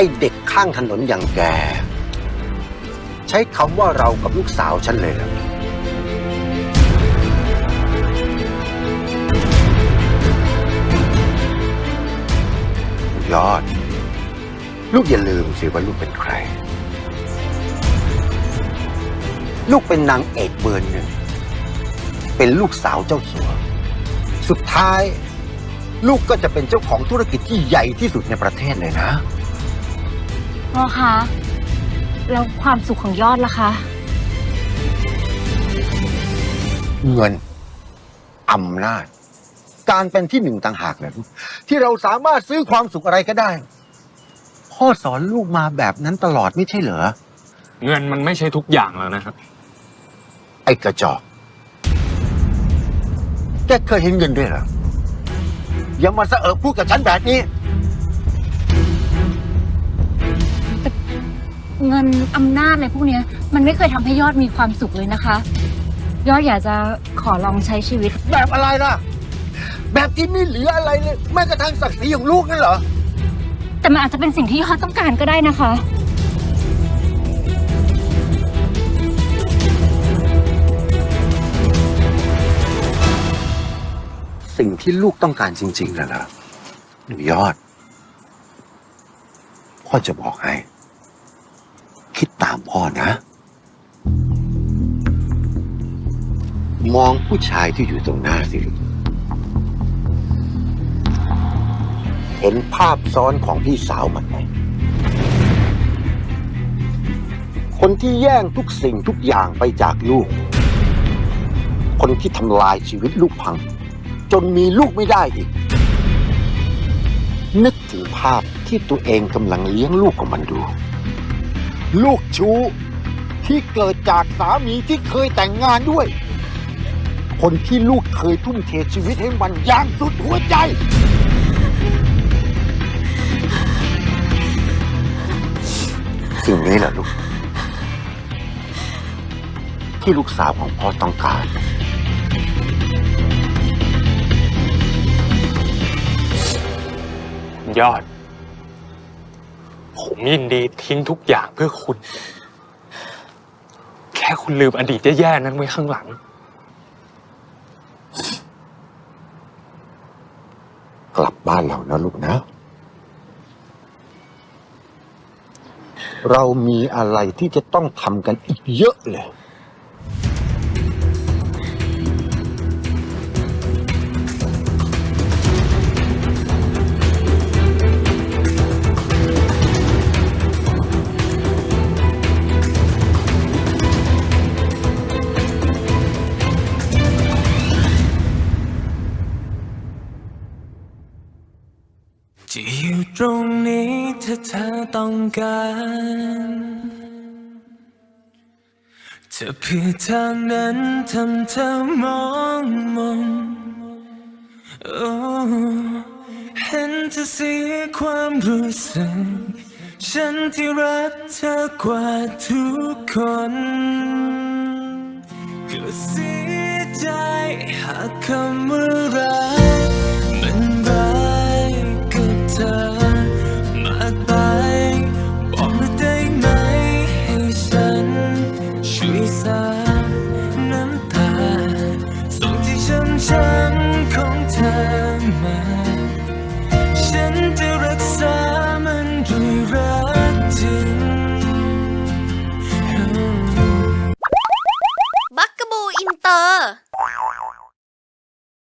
ไอเด็กข้างถนนอย่างแก ใช้คำว่าเรากับลูกสาวฉันเลยเหรอยอด ลูกอย่าลืมสิว่าลูกเป็นใคร ลูกเป็นนางเอกเบอร์หนึ่ง เป็นลูกสาวเจ้าสัว สุดท้าย ลูกก็จะเป็นเจ้าของธุรกิจที่ใหญ่ที่สุดในประเทศเลยนะ พ่อคะ แล้วความสุขของยอดล่ะคะ เงินอำนาจ การเป็นที่หนึ่งต่างหากเลยลูกที่เราสามารถซื้อความสุขอะไรก็ได้ พ่อสอนลูกมาแบบนั้นตลอดไม่ใช่เหรอ เงินมันไม่ใช่ทุกอย่างแล้วนะครับ ไอ้กระจอก แกเคยเห็นเงินด้วยเหรอ อย่ามาสะเอิบพูดกับฉันแบบนี้ เงินอำนาจอะไรพวกเนี้ยมันไม่เคยทำให้ยอดมีความสุขเลยนะคะ ยอดอยากจะขอลองใช้ชีวิต แบบอะไรล่ะ แบบที่ไม่เหลืออะไรเลยแม้กระทั่งศักดิ์ศรีของลูกนั่นเหรอ แต่มันอาจจะเป็นสิ่งที่ยอดต้องการก็ได้นะคะ สิ่งที่ลูกต้องการจริงๆนะล่ะหนูยอด พ่อจะบอกให้ คิดตามพ่อนะ มองผู้ชายที่อยู่ตรงหน้าสิลูกเห็นภาพซ้อนของพี่สาวมันไหมคนที่แย่งทุกสิ่งทุกอย่างไปจากลูก คนที่ทำลายชีวิตลูกพัง จนมีลูกไม่ได้อีก นึกถึงภาพที่ตัวเองกำลังเลี้ยงลูกของมันดู ลูกชู้ที่เกิดจากสามีที่เคยแต่งงานด้วย คนที่ลูกเคยทุ่มเทชีวิตให้มันอย่างสุดหัวใจ สิ่งนี้แหละลูก ที่ลูกสาวของพ่อต้องการยอด ผมยินดีทิ้งทุกอย่างเพื่อคุณ แค่คุณลืมอดีตแย่ๆนั้นไว้ข้างหลัง กลับบ้านเรานะลูกนะ เรามีอะไรที่จะต้องทำกันอีกเยอะเลย ตรงนี้ถ้าเธอต้องการจะเพื่อทางนั้นทำเธอมองมนโอ้เห็นเธอเสียความรู้สึก ฉันที่รักเธอกว่าทุกคนก็เสียใจหากคำว่ารัก